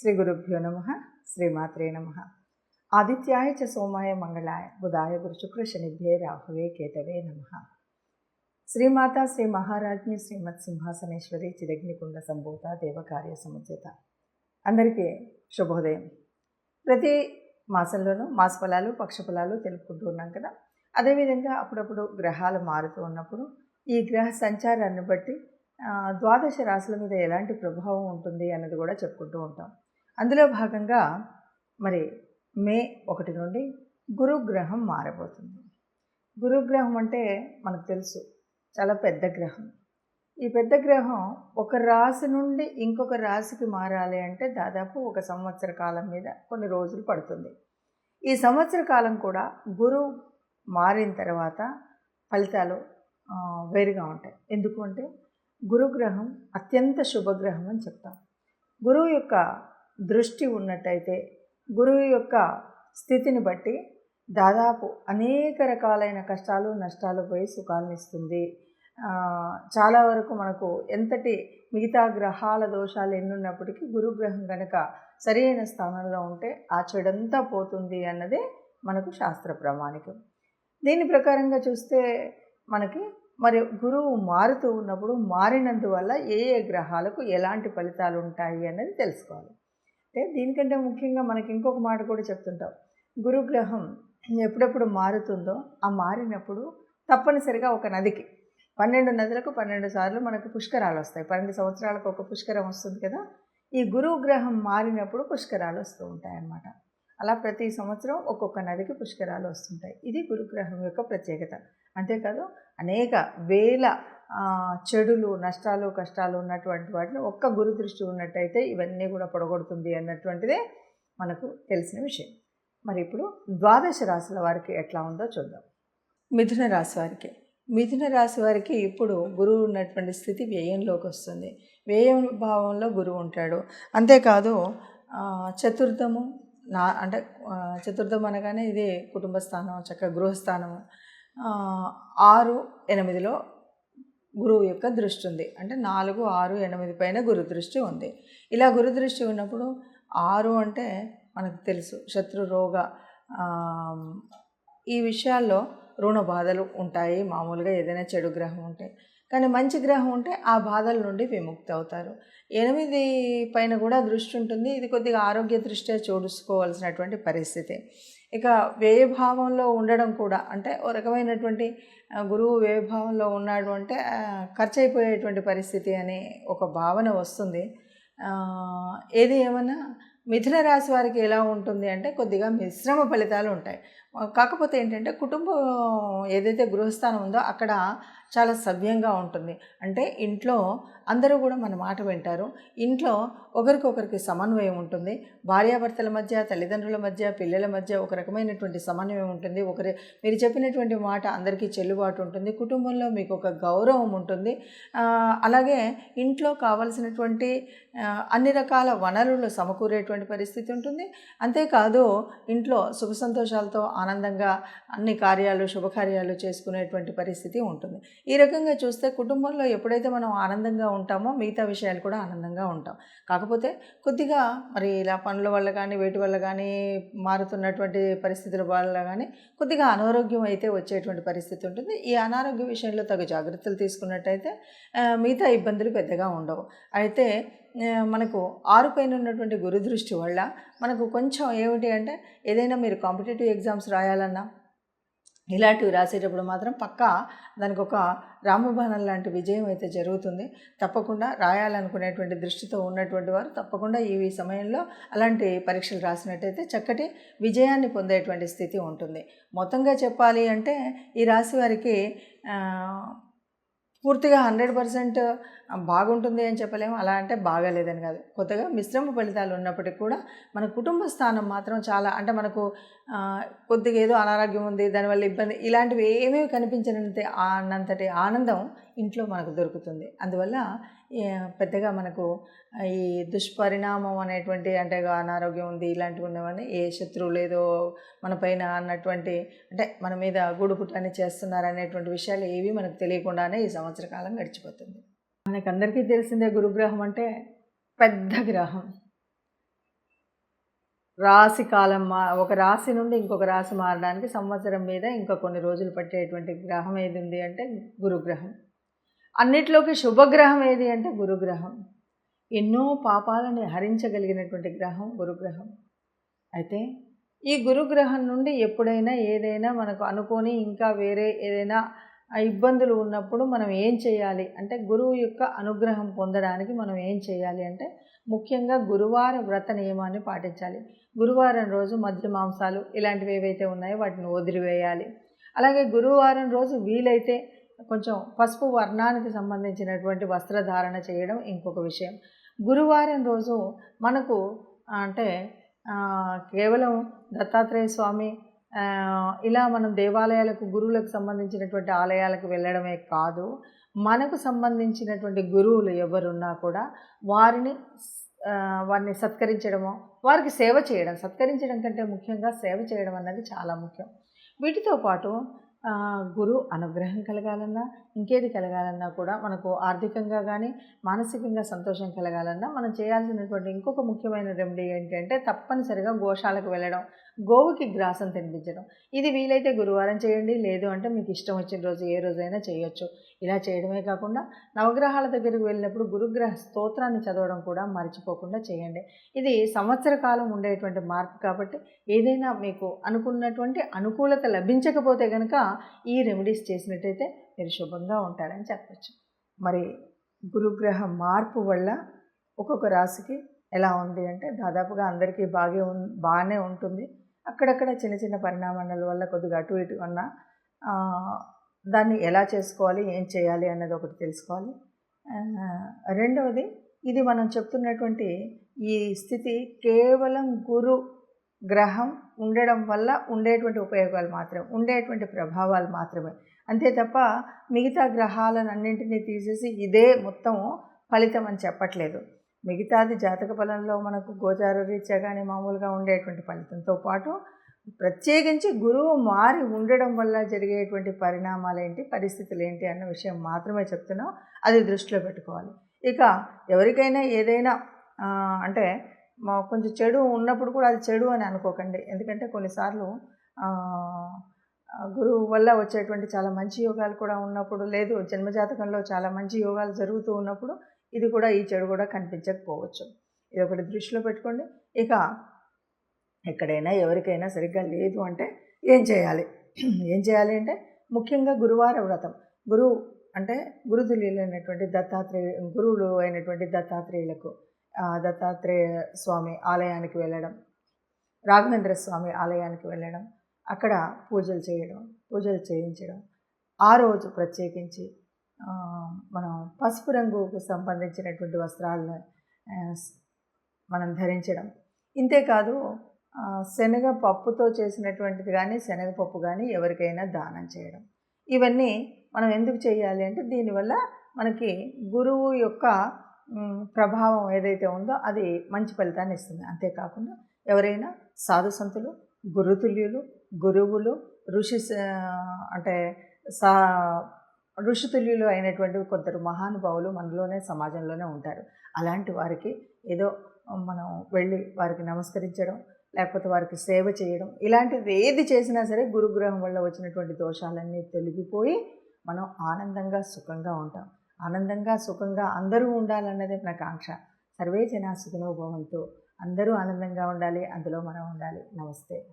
శ్రీ గురుభ్యో నమ శ్రీమాత్రే నమ ఆదిత్యాయ చ సోమాయ మంగళాయ బుధాయ గురు శుక్ర శనిభ్యే రాహువే కేతవే నమ శ్రీమాత శ్రీ మహారాజ్ఞి శ్రీమత్ సింహాసనేశ్వరి చిరగ్నికుండ సంభూత దేవకార్య సముచిత అందరికీ శుభోదయం. ప్రతి మాసంలోనూ మాస ఫలాలు పక్ష ఫలాలు తెలుపుకుంటూ ఉన్నాం కదా. అదేవిధంగా అప్పుడప్పుడు గ్రహాలు మారుతూ ఉన్నప్పుడు ఈ గ్రహ సంచారాన్ని బట్టి ద్వాదశ రాశుల మీద ఎలాంటి ప్రభావం ఉంటుంది అన్నది కూడా చెప్పుకుంటూ ఉంటాం. అందులో భాగంగా మరి మే ఒకటి నుండి గురుగ్రహం మారబోతుంది. గురుగ్రహం అంటే మనకు తెలుసు చాలా పెద్ద గ్రహం. ఈ పెద్ద గ్రహం ఒక రాశి నుండి ఇంకొక రాశికి మారాలి అంటే దాదాపు ఒక సంవత్సర కాలం మీద కొన్ని రోజులు పడుతుంది. ఈ సంవత్సర కాలం కూడా గురువు మారిన తర్వాత ఫలితాలు వేరుగా ఉంటాయి. ఎందుకు అంటే గురుగ్రహం అత్యంత శుభగ్రహం అని చెప్తాం. గురువు యొక్క దృష్టి ఉన్నట్టయితే గురువు యొక్క స్థితిని బట్టి దాదాపు అనేక రకాలైన కష్టాలు నష్టాలు పోయి సుఖాలను ఇస్తుంది. చాలా వరకు మనకు ఎంతటి మిగతా గ్రహాల దోషాలు ఎన్నున్నప్పటికీ గురుగ్రహం కనుక సరైన స్థానంలో ఉంటే ఆ చెడంతా పోతుంది అన్నదే మనకు శాస్త్ర ప్రామాణికం. దీని ప్రకారంగా చూస్తే మనకి మరి గురువు మారుతూ ఉన్నప్పుడు మారినందువల్ల ఏ ఏ గ్రహాలకు ఎలాంటి ఫలితాలు ఉంటాయి అన్నది తెలుసుకోవాలి. అంటే దీనికంటే ముఖ్యంగా మనకి ఇంకొక మాట కూడా చెప్తుంటాం. గురుగ్రహం ఎప్పుడెప్పుడు మారుతుందో ఆ మారినప్పుడు తప్పనిసరిగా ఒక నదికి పన్నెండు నదులకు పన్నెండు సార్లు మనకు పుష్కరాలు వస్తాయి. పన్నెండు సంవత్సరాలకు ఒక పుష్కరం వస్తుంది కదా ఈ గురువు గ్రహం మారినప్పుడు పుష్కరాలు వస్తూ ఉంటాయి అన్నమాట అలా ప్రతి సంవత్సరం ఒక్కొక్క నదికి పుష్కరాలు వస్తుంటాయి. ఇది గురుగ్రహం యొక్క ప్రత్యేకత. అంతేకాదు అనేక వేల చెడులు నష్టాలు కష్టాలు ఉన్నటువంటి వాటిని ఒక్క గురు దృష్టి ఉన్నట్టయితే ఇవన్నీ కూడా పొడగొడుతుంది అన్నటువంటిదే మనకు తెలిసిన విషయం. మరి ఇప్పుడు ద్వాదశ రాశుల వారికి ఎట్లా ఉందో చూద్దాం. మిథున రాశి వారికి. మిథున రాశి వారికి ఇప్పుడు గురువు ఉన్నటువంటి స్థితి వ్యయంలోకి వస్తుంది. వ్యయం భావంలో గురువు ఉంటాడు. అంతేకాదు చతుర్థము నా అంటే చతుర్థం అనగానే ఇది కుటుంబ స్థానం చక్కగా గృహస్థానం ఆరు ఎనిమిదిలో గురువు యొక్క దృష్టి ఉంది. అంటే నాలుగు ఆరు ఎనిమిది పైన గురు దృష్టి ఉంది. ఇలా గురు దృష్టి ఉన్నప్పుడు ఆరు అంటే మనకు తెలుసు. శత్రు రోగ ఈ విషయాల్లో రుణ బాధలు ఉంటాయి. మామూలుగా ఏదైనా చెడు గ్రహం ఉంటే. కానీ మంచి గ్రహం ఉంటే ఆ బాధల నుండి విముక్తి అవుతారు. ఎనిమిది పైన కూడా దృష్టి ఉంటుంది. ఇది కొద్దిగా ఆరోగ్య దృష్ట్యా చూసుకోవాల్సినటువంటి పరిస్థితి. ఇక వ్యయభావంలో ఉండడం కూడా అంటే ఓ రకమైనటువంటి గురువు వ్యయభావంలో ఉన్నాడు అంటే ఖర్చు అయిపోయేటువంటి పరిస్థితి అనే ఒక భావన వస్తుంది. ఏది ఏమన్నా మిథున రాశి వారికి ఎలా ఉంటుంది అంటే కొద్దిగా మిశ్రమ ఫలితాలు ఉంటాయి. కాకపోతే ఏంటంటే కుటుంబం ఏదైతే గృహస్థానం ఉందో అక్కడ చాలా సవ్యంగా ఉంటుంది. అంటే ఇంట్లో అందరూ కూడా మన మాట వింటారు. ఇంట్లో ఒకరికొకరికి సమన్వయం ఉంటుంది. భార్యాభర్తల మధ్య తల్లిదండ్రుల మధ్య పిల్లల మధ్య ఒక రకమైనటువంటి సమన్వయం ఉంటుంది. ఒకరి మీరు చెప్పినటువంటి మాట అందరికీ చెల్లుబాటు ఉంటుంది. కుటుంబంలో మీకు ఒక గౌరవం ఉంటుంది. అలాగే ఇంట్లో కావలసినటువంటి అన్ని రకాల వనరులు సమకూరేటువంటి పరిస్థితి ఉంటుంది. అంతేకాదు ఇంట్లో సుఖ సంతోషాలతో ఆనందంగా అన్ని కార్యాలు శుభకార్యాలు చేసుకునేటువంటి పరిస్థితి ఉంటుంది. ఈ రకంగా చూస్తే కుటుంబంలో ఎప్పుడైతే మనం ఆనందంగా ఉంటామో మిగతా విషయాలు కూడా ఆనందంగా ఉంటాం. కాకపోతే కొద్దిగా మరి ఇలా పనుల వల్ల కానీ వేటి వల్ల కానీ మారుతున్నటువంటి పరిస్థితుల వల్ల కానీ కొద్దిగా అనారోగ్యం అయితే వచ్చేటువంటి పరిస్థితి ఉంటుంది. ఈ అనారోగ్య విషయంలో తగు జాగ్రత్తలు తీసుకున్నట్టయితే మిగతా ఇబ్బందులు పెద్దగా ఉండవు. అయితే మనకు ఆరుపైన ఉన్నటువంటి గురు దృష్టి వల్ల మనకు కొంచెం ఏమిటి అంటే ఏదైనా మీరు కాంపిటేటివ్ ఎగ్జామ్స్ రాయాలన్నా ఇలాంటివి రాసేటప్పుడు మాత్రం పక్కా దానికి ఒక రామబాణం లాంటి విజయం అయితే జరుగుతుంది. తప్పకుండా రాయాలనుకునేటువంటి దృష్టితో ఉన్నటువంటి వారు తప్పకుండా ఈ సమయంలో అలాంటి పరీక్షలు రాసినట్టయితే చక్కటి విజయాన్ని పొందేటువంటి స్థితి ఉంటుంది. మొత్తంగా చెప్పాలి అంటే ఈ రాశి వారికి పూర్తిగా హండ్రెడ్ పర్సెంట్ బాగుంటుంది అని చెప్పలేము అలా అంటే బాగాలేదని కాదు. కొత్తగా మిశ్రమ ఫలితాలు ఉన్నప్పటికీ కూడా మన కుటుంబ స్థానం మాత్రం చాలా అంటే మనకు కొద్దిగా ఏదో అనారోగ్యం ఉంది దానివల్ల ఇబ్బంది ఇలాంటివి ఏమేమి కనిపించినంత అన్నంతటి ఆనందం ఇంట్లో మనకు దొరుకుతుంది. అందువల్ల పెద్దగా మనకు ఈ దుష్పరిణామం అనేటువంటి అంటే అనారోగ్యం ఉంది ఇలాంటివి ఉన్నవన్నీ ఏ శత్రువు లేదో మన పైన అన్నటువంటి అంటే మన మీద గూడుపుటాన్ని చేస్తున్నారు అనేటువంటి విషయాలు ఏవి మనకు తెలియకుండానే ఈ సంవత్సర కాలం గడిచిపోతుంది. మనకందరికీ తెలిసిందే గురుగ్రహం అంటే పెద్ద గ్రహం. రాశి కాలం మా ఒక రాశి నుండి ఇంకొక రాశి మారడానికి సంవత్సరం మీద ఇంకా కొన్ని రోజులు పట్టేటువంటి గ్రహం ఏది ఉంది అంటే గురుగ్రహం. అన్నిట్లోకి శుభగ్రహం ఏది అంటే గురుగ్రహం. ఎన్నో పాపాలని హరించగలిగినటువంటి గ్రహం గురుగ్రహం. అయితే ఈ గురుగ్రహం నుండి ఎప్పుడైనా ఏదైనా మనకు అనుకొని ఇంకా వేరే ఏదైనా ఇబ్బందులు ఉన్నప్పుడు మనం ఏం చేయాలి? అంటే గురువు యొక్క అనుగ్రహం పొందడానికి మనం ఏం చేయాలి అంటే ముఖ్యంగా గురువార వ్రత నియమాన్ని పాటించాలి. గురువారం రోజు మధ్య మాంసాలు ఇలాంటివి ఏవైతే ఉన్నాయో వాటిని వదిలివేయాలి. అలాగే గురువారం రోజు వీలైతే కొంచెం పసుపు వర్ణానికి సంబంధించినటువంటి వస్త్రధారణ చేయడం ఇంకొక విషయం. గురువారం రోజు మనకు అంటే కేవలం దత్తాత్రేయ స్వామి ఇలా మనం దేవాలయాలకు గురువులకు సంబంధించినటువంటి ఆలయాలకు వెళ్ళడమే కాదు మనకు సంబంధించినటువంటి గురువులు ఎవరున్నా కూడా వారిని వారిని సత్కరించడము వారికి సేవ చేయడం సత్కరించడం కంటే ముఖ్యంగా సేవ చేయడం అన్నది చాలా ముఖ్యం. వీటితో పాటు గురు అనుగ్రహం కలగాలన్నా ఇంకేది కలగాలన్నా కూడా మనకు ఆర్థికంగా కానీ మానసికంగా సంతోషం కలగాలన్నా మనం చేయాల్సినటువంటి ఇంకొక ముఖ్యమైన రెమెడీ ఏంటంటే తప్పనిసరిగా గోశాలకు వెళ్ళడం గోవుకి గ్రాసం తినిపించడం. ఇది వీలైతే గురువారం చేయండి లేదు అంటే మీకు ఇష్టం వచ్చిన రోజు ఏ రోజైనా చేయొచ్చు. ఇలా చేయడమే కాకుండా నవగ్రహాల దగ్గరికి వెళ్ళినప్పుడు గురుగ్రహ స్తోత్రాన్ని చదవడం కూడా మర్చిపోకుండా చేయండి. ఇది సంవత్సర కాలం ఉండేటువంటి మార్పు కాబట్టి ఏదైనా మీకు అనుకున్నటువంటి అనుకూలత లభించకపోతే కనుక ఈ రెమెడీస్ చేసినట్టయితే మీరు శుభంగా ఉంటారని చెప్పచ్చు. మరి గురుగ్రహ మార్పు వల్ల ఒక్కొక్క రాశికి ఎలా ఉంది అంటే దాదాపుగా అందరికీ బాగా బాగానే ఉంటుంది. అక్కడక్కడ చిన్న చిన్న పరిణామాల వల్ల కొద్దిగా అటు ఇటు ఉన్న దాన్ని ఎలా చేసుకోవాలి ఏం చేయాలి అన్నది ఒకటి తెలుసుకోవాలి. రెండవది ఇది మనం చెప్తున్నటువంటి ఈ స్థితి కేవలం గురు గ్రహం ఉండడం వల్ల ఉండేటువంటి ఉపయోగాలు మాత్రమే ఉండేటువంటి ప్రభావాలు మాత్రమే. అంతే తప్ప మిగతా గ్రహాలను అన్నింటినీ తీసేసి ఇదే మొత్తం ఫలితం అని చెప్పట్లేదు. మిగతాది జాతక ఫలంలో మనకు గోచార రీత్యా కానీ మామూలుగా ఉండేటువంటి ఫలితంతో పాటు ప్రత్యేకించి గురువు మారి ఉండడం వల్ల జరిగేటువంటి పరిణామాలు ఏంటి పరిస్థితులు ఏంటి అన్న విషయం మాత్రమే చెప్తున్నాం. అది దృష్టిలో పెట్టుకోవాలి. ఇక ఎవరికైనా ఏదైనా అంటే కొంచెం చెడు ఉన్నప్పుడు కూడా అది చెడు అని అనుకోకండి. ఎందుకంటే కొన్నిసార్లు గురువు వల్ల వచ్చేటువంటి చాలా మంచి యోగాలు కూడా ఉన్నప్పుడు లేదు జన్మజాతకంలో చాలా మంచి యోగాలు జరుగుతూ ఉన్నప్పుడు ఇది కూడా ఈ చెడు కూడా కనిపించకపోవచ్చు. ఇది ఒకటి దృష్టిలో పెట్టుకోండి. ఇక ఎక్కడైనా ఎవరికైనా సరిగ్గా లేదు అంటే ఏం చేయాలి? ఏం చేయాలి అంటే ముఖ్యంగా గురువార వ్రతం. గురువు అంటే గురుదులీలు అయినటువంటి దత్తాత్రేయ గురువులు అయినటువంటి దత్తాత్రేయులకు దత్తాత్రేయ స్వామి ఆలయానికి వెళ్ళడం రాఘవేంద్ర స్వామి ఆలయానికి వెళ్ళడం అక్కడ పూజలు చేయడం పూజలు చేయించడం. ఆ రోజు ప్రత్యేకించి మనం పసుపు రంగుకు సంబంధించినటువంటి వస్త్రాలను మనం ధరించడం. ఇంతేకాదు శనగ పప్పుతో చేసినటువంటిది కానీ శనగపప్పు కానీ ఎవరికైనా దానం చేయడం. ఇవన్నీ మనం ఎందుకు చేయాలి అంటే దీనివల్ల మనకి గురువు యొక్క ప్రభావం ఏదైతే ఉందో అది మంచి ఫలితాన్ని ఇస్తుంది. అంతేకాకుండా ఎవరైనా సాధు సంతులు గురుతుల్యులు గురువులు ఋషి అంటే సా ఋషితుల్యులు అయినటువంటి కొందరు మహానుభావులు మనలోనే సమాజంలోనే ఉంటారు. అలాంటి వారికి ఏదో మనం వెళ్ళి వారికి నమస్కరించడం లేకపోతే వారికి సేవ చేయడం ఇలాంటివి ఏది చేసినా సరే గురుగ్రహం వల్ల వచ్చినటువంటి దోషాలన్నీ తొలగిపోయి మనం ఆనందంగా సుఖంగా ఉంటాం. ఆనందంగా సుఖంగా అందరూ ఉండాలన్నదే నా కాంక్ష సర్వే జనా సుఖనోభవంతో అందరూ ఆనందంగా ఉండాలి అందులో మనం ఉండాలి. నమస్తే.